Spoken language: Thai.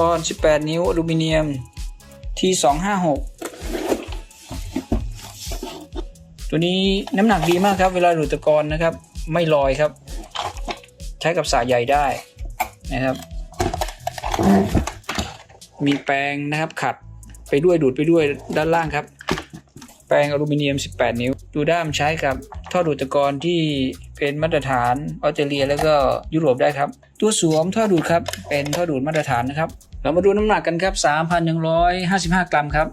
กรณ์18 นิ้วอลูมิเนียม T256 ตัวนี้น้ำหนักดีมากครับ เวลาดูดตะกอนนะครับ ไม่ลอยครับ ใช้กับสายใหญ่ได้นะครับ มีแปรงนะครับขัดไปด้วยดูดไปด้วยด้านล่างครับ แปรงอลูมิเนียม 18 นิ้ว ดูด้ามใช้กับท่อดูดตะกอนที่ เป็นมาตรฐานออสเตรเลียแล้วก็ยุโรปได้ครับ ตัวสวมท่อดูดครับเป็นท่อดูดมาตรฐานนะครับ เรามาดูน้ำหนักกันครับ 3,155 กรัมครับ